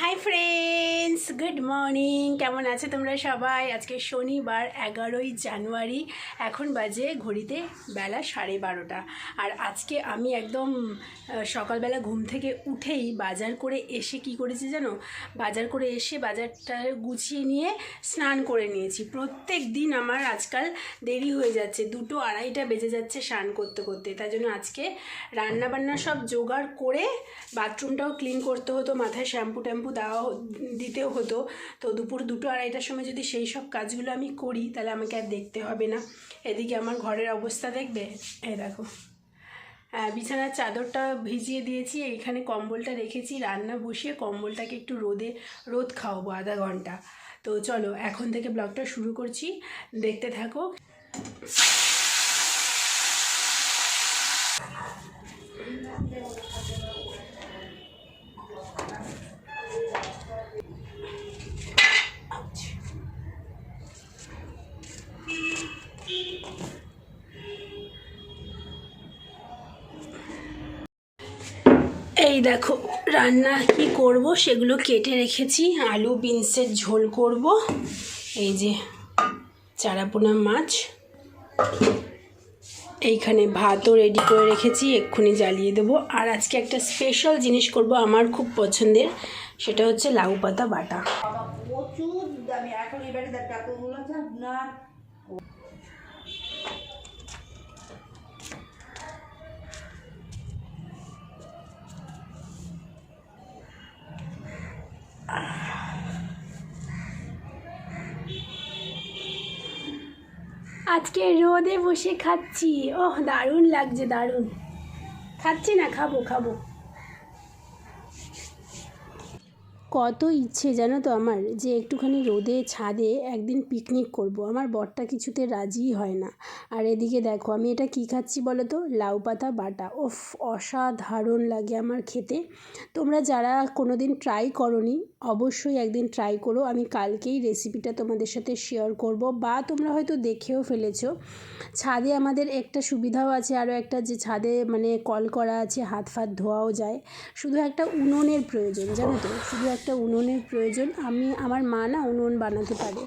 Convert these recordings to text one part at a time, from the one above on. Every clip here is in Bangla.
হাই ফ্রেন্ডস গুড মর্নিং কেমন আছে তোমরা সবাই? আজকে শনিবার, এগারোই জানুয়ারি। এখন বাজে ঘড়িতে বেলা সাড়ে বারোটা। আর আজকে আমি একদম সকালবেলা ঘুম থেকে উঠেই বাজার করে এসে কি করেছি জানো? বাজার করে এসে বাজারটা গুছিয়ে নিয়ে স্নান করে নিয়েছি। প্রত্যেক দিন আমার আজকাল দেরি হয়ে যাচ্ছে। দুটো আড়াইটা বেজে যাচ্ছে স্নান করতে করতে। তাই জন্য আজকে রান্নাবান্না সব জোগাড় করে বাথরুমটাও ক্লিন করতে হতো। মাথায় শ্যাম্পু ট্যাম্পু দেওয়া হ- দিতেও হতো। তো দুপুর দুটো আড়াইটার সময় যদি সেই সব কাজগুলো আমি করি তাহলে আমাকে আর দেখতে হবে না। এদিকে আমার ঘরের অবস্থা দেখবে? এ দেখো। হ্যাঁ, বিছানার চাদরটা ভিজিয়ে দিয়েছি এখানে কম্বলটা রেখেছি রান্না বসিয়ে কম্বলটাকে একটু রোদে রোদ খাওয়াবো আধা ঘণ্টা। তো চলো এখন থেকে ব্লগটা শুরু করছি। দেখতে থাকো। এই দেখো, রান্না কি করব সেগুলো কেটে রেখেছি। আলু, বিনসের ঝোল করব। এই যে চারাপোনা মাছ। এইখানে ভাতও রেডি করে রেখেছি, এক্ষুনি জ্বালিয়ে দেবো। আর আজকে একটা স্পেশাল জিনিস করব আমার খুব পছন্দের, সেটা হচ্ছে লাউ পাতা বাটা। আজকে রোদে বসে খাচ্ছি। ওহ দারুণ লাগছে দারুণ। খাচ্ছি না খাব খাব। কত ইচ্ছে জানো তো আমার যে একটুখানি রোদে, ছাদে একদিন পিকনিক করব। আমার বরটা কিছুতে রাজিই হয় না। আর এদিকে দেখো, আমি এটা কি খাচ্ছি বলো তো? লাউ পাতা, বাটা। ওফ, অসাধারণ লাগে আমার খেতে। তোমরা যারা কোনো দিন ট্রাই করনি, অবশ্যই একদিন ট্রাই করো। আমি কালকেই রেসিপিটা তোমাদের সাথে শেয়ার করব বা তোমরা হয়তো দেখেও ফেলেছো। ছাদে আমাদের একটা সুবিধাও আছে, আরও একটা যে ছাদে মানে কল করা আছে, হাত ফাত ধোয়াও যায়। শুধু একটা উনুনের প্রয়োজন, জানো তো? শুধু একটা উনুনের প্রয়োজন। আমি, আমার মা না উনুন বানাতে পারে।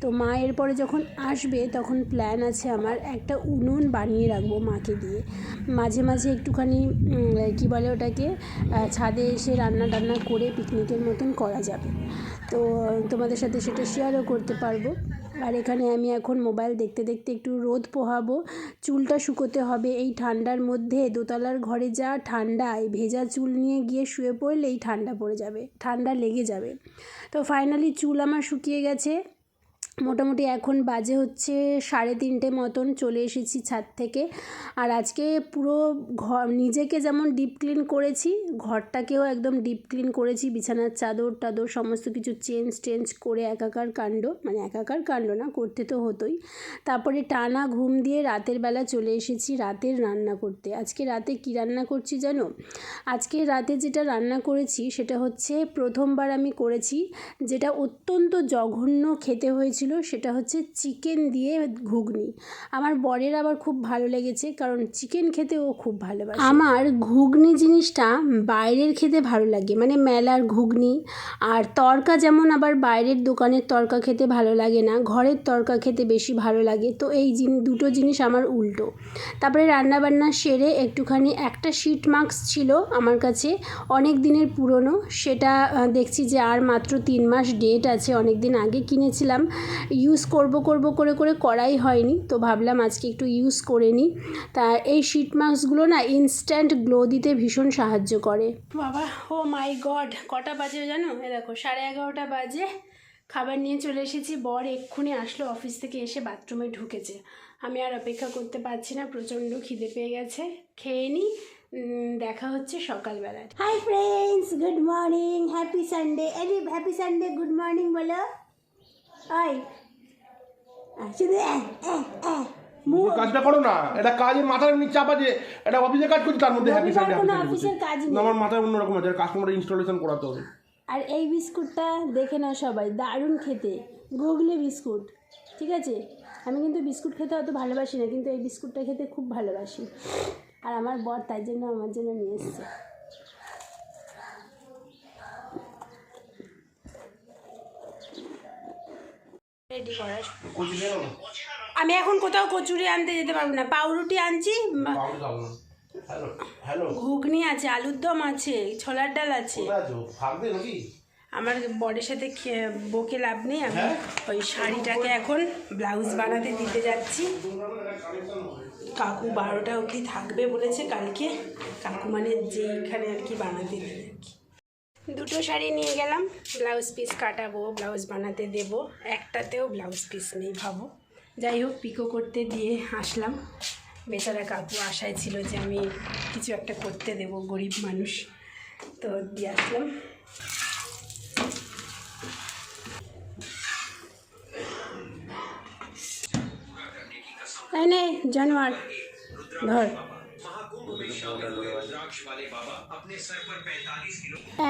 তো মা এরপরে যখন আসবে, তখন প্ল্যান আছে আমার একটা উনুন বানিয়ে রাখব মাকে দিয়ে। মাঝে মাঝে একটুখানি কি বলে ওটাকে ছাদে এসে রান্না টান্না করে পিকনিকের মতন করা যাবে। তো তোমাদের সাথে সেটা শেয়ারও করতে পারব। আর এখানে আমি এখন মোবাইল দেখতে দেখতে একটু রোদ পোহাবো। চুলটা শুকোতে হবে এই ঠান্ডার মধ্যে। দোতলার ঘরে যা ঠান্ডা, এই ভেজা চুল নিয়ে গিয়ে শুয়ে পড়লে এই ঠান্ডা পড়ে যাবে, ঠান্ডা লেগে যাবে। তো ফাইনালি চুল আমার শুকিয়ে গেছে। মোটামুটি এখন বাজে হচ্ছে সাড়ে তিনটে মতন চলে এসেছি ছাদ থেকে। আর আজকে পুরো ঘর, নিজেকে যেমন ডিপ ক্লিন করেছি, ঘরটাকেও একদম ডিপ ক্লিন করেছি, বিছানার চাদর টাদর সমস্ত কিছু চেঞ্জ টেঞ্জ করে একাকার কাণ্ড মানে একাকার কাণ্ড না, করতে তো হতোই। তারপরে টানা ঘুম দিয়ে রাতের বেলা চলে এসেছি রাতের রান্না করতে। আজকে রাতে কি রান্না করছি জানো? আজকে রাতে যেটা রান্না করেছি সেটা হচ্ছে প্রথমবার আমি করেছি, যেটা অত্যন্ত জঘন্য খেতে হয়েছিল। সেটা হচ্ছে চিকেন দিয়ে ঘুগনি। আমার বরের আবার খুব ভালো লেগেছে কারণ চিকেন খেতে ও খুব ভালোবাসে। আমার ঘুগনি জিনিসটা বাইরের খেতে ভালো লাগে মানে মেলার ঘুগনি আর তরকা যেমন আবার বাইরের দোকানের তরকা খেতে ভালো লাগে না, ঘরের তরকা খেতে বেশি ভালো লাগে। তো এই দুটো জিনিস আমার উল্টো। তারপরে রান্নাবান্না সেরে একটুখানি একটা শিট মাস্ক ছিল আমার কাছে, অনেক দিনের পুরনো। সেটা দেখছি যে আর মাত্র তিন মাস ডেট আছে অনেক দিন আগে কিনেছিলাম। ইউজ করব করব, করে করে করাই হয়নি। তো ভাবলাম আজকে একটু ইউজ করে নিই। তা এই শিট মাস্কগুলো না ইনস্ট্যান্ট গ্লো দিতে ভীষণ সাহায্য করে। বাবা, ও মাই গড কটা বাজে জানো? এ দেখো, সাড়ে এগারোটা বাজে। খাবার নিয়ে চলে এসেছি। বর এক্ষুনি আসলো অফিস থেকে এসে বাথরুমে ঢুকেছে। আমি আর অপেক্ষা করতে পারছি না, প্রচণ্ড খিদে পেয়ে গেছে। খেয়ে নিই দেখা হচ্ছে সকালবেলায়। Hi friends good morning happy Sunday আরে হ্যাপি সানডে গুড মর্নিং বলো। আই শুধু কাজটা করো না এটা কাজের মাথার এমনি চাপ আছে এটা অফিসের কাজ করছি তার মধ্যে হ্যাপি রবিবার অফিসের কাজ। আমার মাথায় অন্যরকম আছে কাস্টমার ইনস্টলেশন করাতে হবে। আর এই বিস্কুটটা দেখে নাও সবাই দারুণ খেতে। গুগলি বিস্কুট ঠিক আছে? আমি কিন্তু বিস্কুট খেতে অত ভালোবাসি না কিন্তু এই বিস্কুটটা খেতে খুব ভালোবাসি। আর আমার বর তাই জন্য আমার জন্য নিয়ে এসছে। রেডি করার। আমি এখন কোথাও কচুরি আনতে যেতে পারব না। পাউরুটি আনছি ঘুগনি আছে আলুর দম আছে ছোলার ডাল আছে। আমার বরের সাথে বকে লাভ নেই আমি হ্যাঁ? ওই শাড়িটাকে এখন ব্লাউজ বানাতে দিতে যাচ্ছি। কাকু বারোটা অবধি থাকবে বলেছে কালকে। কাকু মানে যেইখানে আর কি বানাতে দেবে। কি দুটো শাড়ি নিয়ে গেলাম। ব্লাউজ পিস কাটাবো, ব্লাউজ বানাতে দেব। একটাতেও ব্লাউজ পিস নেই ভাবো। যাই হোক পিকো করতে দিয়ে আসলাম। বেচারা কাকু আশায় ছিল যে আমি কিছু একটা করতে দেব, গরিব মানুষ। তো দিয়ে আসলাম। জানোয়ার, ধর।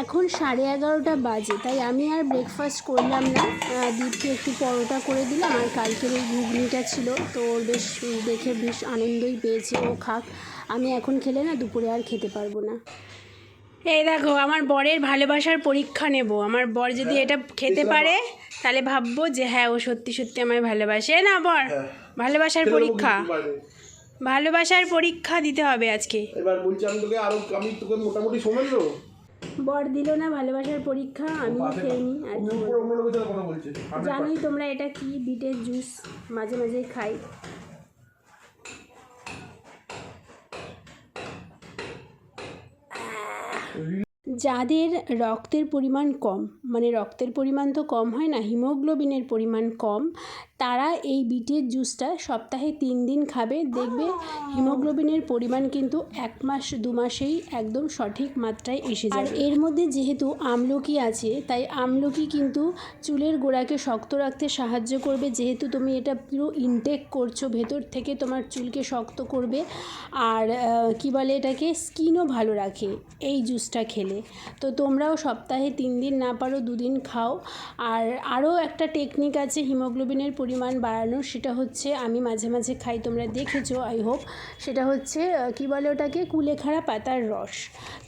এখন সাড়ে এগারোটা বাজে তাই আমি আর ব্রেকফাস্ট করলাম না। দীপকে একটু পরোটা করে দিলাম আর কালকের ওই ঘুগনিটা ছিল তো ওর বেশ দেখে বেশ আনন্দই পেয়েছে ও খাক। আমি এখন খেলে না দুপুরে আর খেতে পারব না। এই দেখো আমার বরের ভালোবাসার পরীক্ষা নেব। আমার বর যদি এটা খেতে পারে তাহলে ভাববো যে হ্যাঁ ও সত্যি সত্যি আমায় ভালোবাসে। এ না বর ভালোবাসার পরীক্ষা। ভালোবাসার পরীক্ষা দিতে হবে আজকে। এবার বলছি আমি তোকে আরও আমি তোকে মোটামুটি সময় দেবো বর দিল না ভালোবাসার পরীক্ষা আমি খেয়ে আর জানোই তোমরা এটা কি বিটের জুস মাঝে মাঝে খাই। যাদের রক্তের পরিমাণ কম মানে রক্তের পরিমাণ তো কম হয় না হিমোগ্লোবিনের পরিমাণ কম তারা এই বিটের জুসটা সপ্তাহে তিন দিন খাবে। দেখবে হিমোগ্লোবিনের পরিমাণ কিন্তু এক মাস দু মাসেই একদম সঠিক মাত্রায় এসে যায় আর এর মধ্যে যেহেতু আমলকি আছে তাই আমলকি কিন্তু চুলের গোড়াকে শক্ত রাখতে সাহায্য করবে। যেহেতু তুমি এটা পুরো ইনটেক করছ ভেতর থেকে তোমার চুলকে শক্ত করবে। আর কি বলে এটাকে? স্কিনও ভালো রাখে এই জুসটা খেলে। তো তোমরাও সপ্তাহে তিন দিন না পারো দুদিন খাও। আর আরও একটা টেকনিক আছে হিমোগ্লোবিনের পরিমাণ বাড়ানোর সেটা হচ্ছে আমি মাঝে মাঝে খাই, তোমরা দেখেছ আই হোপ সেটা হচ্ছে কি বলে ওটাকে? কুলেখাড়া পাতার রস।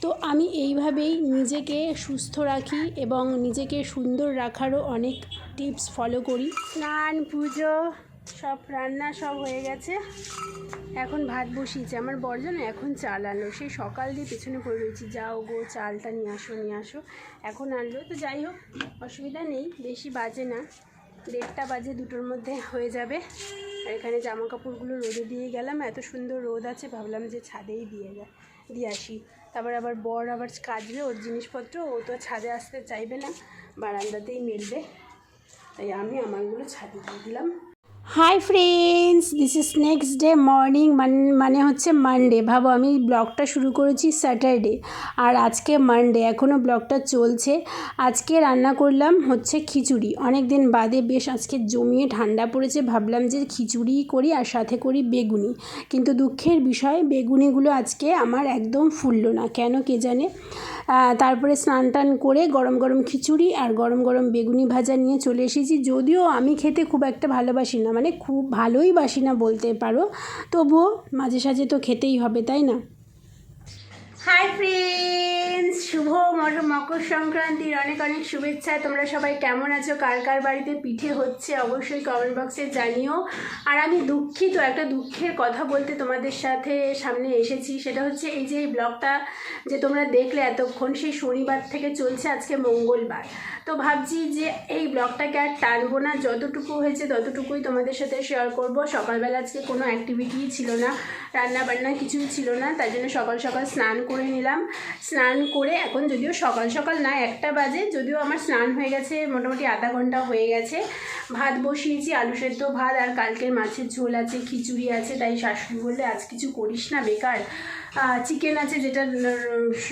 তো আমি এইভাবেই নিজেকে সুস্থ রাখি এবং নিজেকে সুন্দর রাখারও অনেক টিপস ফলো করি। স্নান, পুজো, সব রান্না সব হয়ে গেছে। এখন ভাত বসিয়েছে। আমার বর্জন এখন চাল আনলো সেই সকাল দিয়ে পেছনে পড়ে রয়েছি। যাও গো, চালটা নিয়ে আসো নিয়ে আসো। এখন আনলো। তো যাই হোক, অসুবিধা নেই, বেশি বাজে না। দেড়টা বাজে, দুটোর মধ্যে হয়ে যাবে। আর এখানে জামা কাপড়গুলো রোদে দিয়ে গেলাম, এত সুন্দর রোদ আছে, ভাবলাম যে ছাদেই দিয়ে যায় দিয়ে আসি। তারপর আবার বর আবার কাজবে ওর জিনিসপত্র, ও তো ছাদে আসতে চাইবে না, বারান্দাতেই মিলবে। তাই আমি আমারগুলো ছাদে দিয়ে দিলাম। Hi friends this is next day morning মানে হচ্ছে মানডে ভাবো, আমি ব্লগটা শুরু করেছি স্যাটারডে আর আজকে মানডে এখনও ব্লগটা চলছে। আজকে রান্না করলাম হচ্ছে খিচুড়ি। অনেক দিন বাদে বেশ আজকে জমিয়ে ঠান্ডা পড়েছে। ভাবলাম যে খিচুড়ি করি আর সাথে করি বেগুনি। কিন্তু দুঃখের বিষয়, বেগুনিগুলো আজকে আমার একদম ফুললো না। কেন কে জানে? তারপরে স্নান টান করে গরম গরম খিচুড়ি আর গরম গরম বেগুনি ভাজা নিয়ে চলে এসেছি। যদিও আমি খেতে খুব একটা ভালোবাসি না মানে খুব ভালোই বাসি না বলতে পারো, তবুও মাঝে সাঝে তো খেতেই হবে, তাই না? হাই ফ্রেন্ডস শুভ মকর সংক্রান্তির অনেক অনেক শুভেচ্ছা। তোমরা সবাই কেমন আছো? কার কার বাড়িতে পিঠে হচ্ছে? অবশ্যই কমেন্ট বক্সে জানিও। আর আমি দুঃখিত, একটা দুঃখের কথা বলতে তোমাদের সাথে সামনে এসেছি। সেটা হচ্ছে এই যে এই ব্লগটা যে তোমরা দেখলে এতক্ষণ, সেই শনিবার থেকে চলছে আজকে মঙ্গলবার। তো ভাবছি যে এই ব্লগটাকে আর টানবো না। যতটুকু হয়েছে ততটুকুই তোমাদের সাথে শেয়ার করব। সকালবেলা আজকে কোনো অ্যাক্টিভিটিই ছিল না। রান্না বান্না কিছুই ছিল না। তাই জন্য সকাল সকাল স্নান করে নিলাম। স্নান করে এখন যদিও সকাল সকাল না, একটা বাজে, যদিও আমার স্নান হয়ে গেছে, মোটামুটি আধা ঘণ্টা হয়ে গেছে। ভাত বসিয়েছি, আলু সেদ্ধ ভাত, আর কালকের মাছের ঝোল আছে, খিচুড়ি আছে, তাই শাশুড়ি বললে, আজ কিছু করিস না, বেকার। চিকেন আছে যেটা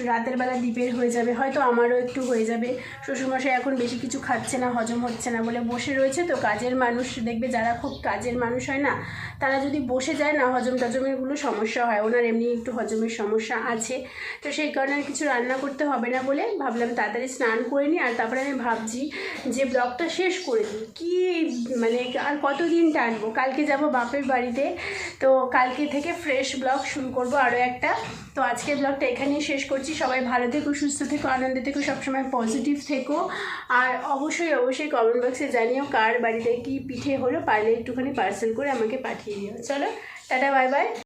রাতের বেলা দ্বীপের হয়ে যাবে। হয়তো আমারও একটু হয়ে যাবে। শ্বশুরমশাই এখন বেশি কিছু খাচ্ছে না, হজম হচ্ছে না বলে বসে রয়েছে। তো কাজের মানুষ, দেখবে যারা খুব কাজের মানুষ হয় না, তারা যদি বসে যায় না হজম টজমেরগুলো, সমস্যা হয়। ওনার এমনি একটু হজমের সমস্যা আছে। তো সেই কারণে কিছু রান্না করতে হবে না বলে ভাবলাম তাড়াতাড়ি স্নান করে নিই। আর তারপরে আমি ভাবছি যে ব্লগটা শেষ করে দিই। কী মানে আর কতদিন টানবো? কালকে যাব বাপের বাড়িতে। তো কালকে থেকে ফ্রেশ ব্লগ শুরু করব আরও একটা। তো আজকের ব্লগটা এখানেই শেষ করছি। সবাই ভালো থেকো, সুস্থ থেকো, আনন্দে থেকো, সবসময় পজিটিভ থেকো। আর অবশ্যই অবশ্যই কমেন্ট বক্সে জানিও কার বাড়িতে কি পিঠে হলো, পারলে একটুখানি পার্সেল করে আমাকে পাঠিয়ে দিও। চলো, টাটা বাই বাই